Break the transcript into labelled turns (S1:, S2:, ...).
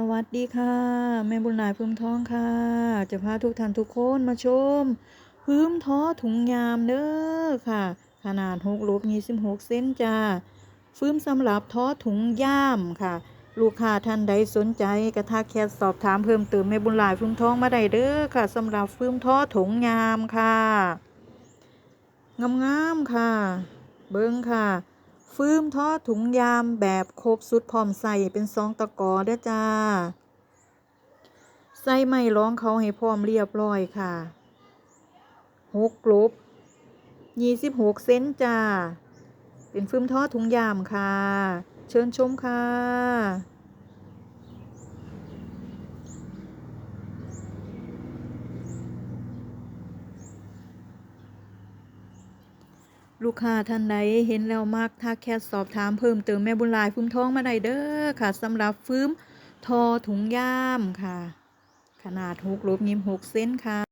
S1: สวัสดีค่ะ แม่บุญหลายพื้มท้องค่ะ จะพาทุกท่านทุกคนมาชม พื้มท้อถุงยามเด้อค่ะ ขนาด6ลบ26เซนจ้าฟื้มสำหรับท้อถุงย่ามค่ะ ลูกค้าท่านใดสนใจกระทักแคสสอบถามเพิ่มเติมแม่บุญหลายพื้มท้องมาได้เด้อค่ะสำหรับฟื้มท้อถุงยามค่ะงามๆค่ะ เบิ้งค่ะ ฟื้มท้อถุงยามแบบครบสุดพร้อมใส่เป็นซองตะกอเด้อจ้า ใส่ไม่ร้องเขาให้พร้อมเรียบร้อยค่ะหกลบยี่สิบหกเซนจ้า เป็นฟื้มท้อถุงยามค่ะ เชิญชมค่ะ ลูกค้าท่านใดเห็นแล้วมากถ้าแค่สอบถามเพิ่มเติมแม่บุญลายฟื้มท้องมาได้เด้อค่ะสำหรับฟื้มทอถุงย่ามค่ะ ขนาดหกลบยิมหกเซนค่ะ